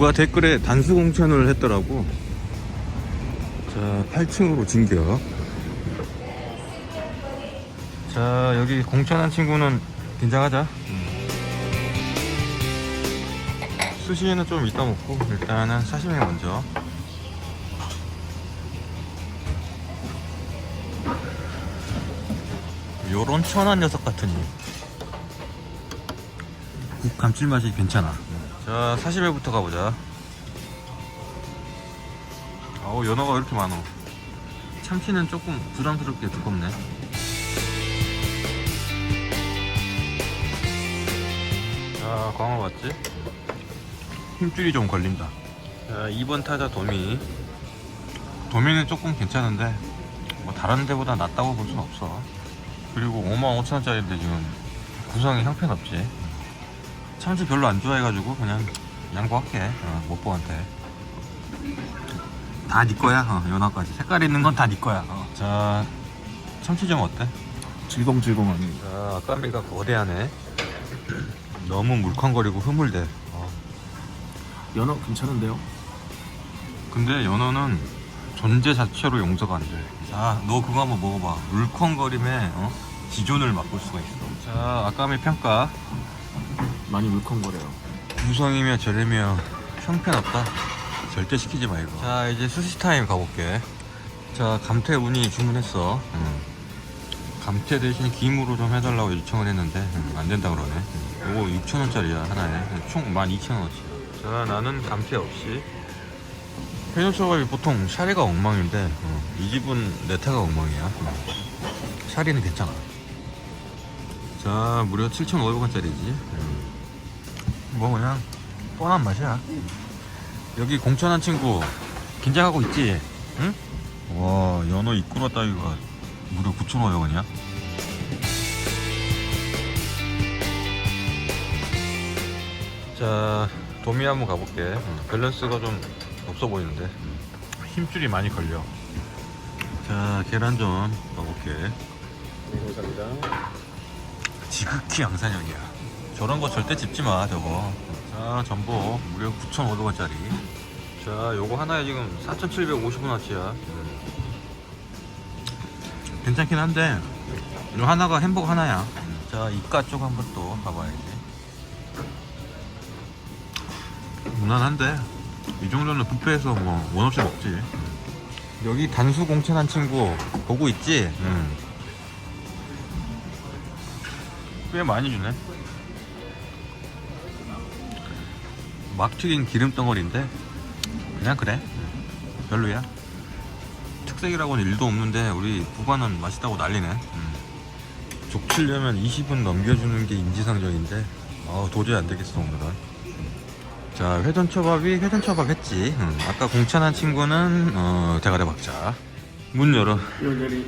누가 댓글에 단수 공천을 했더라고. 자, 8층으로 진격. 자, 여기 공천한 친구는 긴장하자. 수시에는 좀 이따 먹고 일단은 사시미 먼저. 요런 천한 녀석 같으니 국 감칠맛이 괜찮아 자 사시미부터 가보자. 아우 연어가 왜 이렇게 많어. 참치는 조금 부담스럽게 두껍네. 자 광어 맞지? 힘줄이 좀 걸린다. 자 2번 타자 도미. 도미는 조금 괜찮은데 뭐 다른 데보다 낫다고 볼 순 없어. 그리고 55,000원짜리인데 지금 구성이 형편없지 참치 별로 안 좋아해가지고 그냥 양보할게 어, 못보한테 다 네 거야 어, 연어까지 색깔 있는 건 다 네 거야 어. 자 참치 좀 어때? 질겅질겅하니 자 아까미가 거대하네 너무 물컹거리고 흐물대 어. 연어 괜찮은데요? 근데 연어는 존재 자체로 용서가 안 돼. 자, 너 그거 한번 먹어봐. 물컹거림에 어? 기존을 맛볼 수가 있어. 자, 아까미 평가. 많이 물컹거려요 구성이며 저렴이며 형편없다. 절대 시키지 마 이거. 자, 이제 수시 타임 가볼게. 자, 감태 운이 주문했어. 음. 감태 대신 김으로 좀 해달라고 요청을 했는데 음, 안 된다 그러네. 음. 요거 6,000원짜리야 하나에. 총 12,000원어치. 자, 나는 감태 없이. 회전초밥이 보통 샤리가 엉망인데 어, 이 집은 네타가 엉망이야. 어. 샤리는 괜찮아. 자, 무려 7,500원짜리지. 뭐 그냥 뻔한 맛이야. 여기 공천한 친구 긴장하고 있지? 응? 와 연어 이꾸라 따위가 무려 9,500원이야? 자 도미 한번 가볼게 응, 밸런스가 좀 없어 보이는데 응. 힘줄이 많이 걸려 자 계란 좀네 감사합니다 지극히 양산형이야. 저런 거 절대 집지 마, 저거. 자, 전복 무려 9,500원짜리. 자, 요거 하나에 지금 4,750원어치야. 괜찮긴 한데, 요 하나가 햄버거 하나야. 자, 이가 쪽 한번 또 가봐야지. 무난한데, 이 정도는 뷔페에서 뭐, 원 없이 먹지. 여기 단수 공천한 친구 보고 있지? 응. 꽤 많이 주네. 막 튀긴 기름 덩어리인데 그냥 그래. 별로야. 특색이라고는 일도 없는데 우리 부관은 맛있다고 난리네. 음. 족치려면 20분 넘겨주는 게 인지상정인데 어, 도저히 안 되겠어 오늘은. 자 회전초밥이 회전초밥 했지. 음, 아까 공찬한 친구는 어, 대가리 박자. 문 열어. 요리요리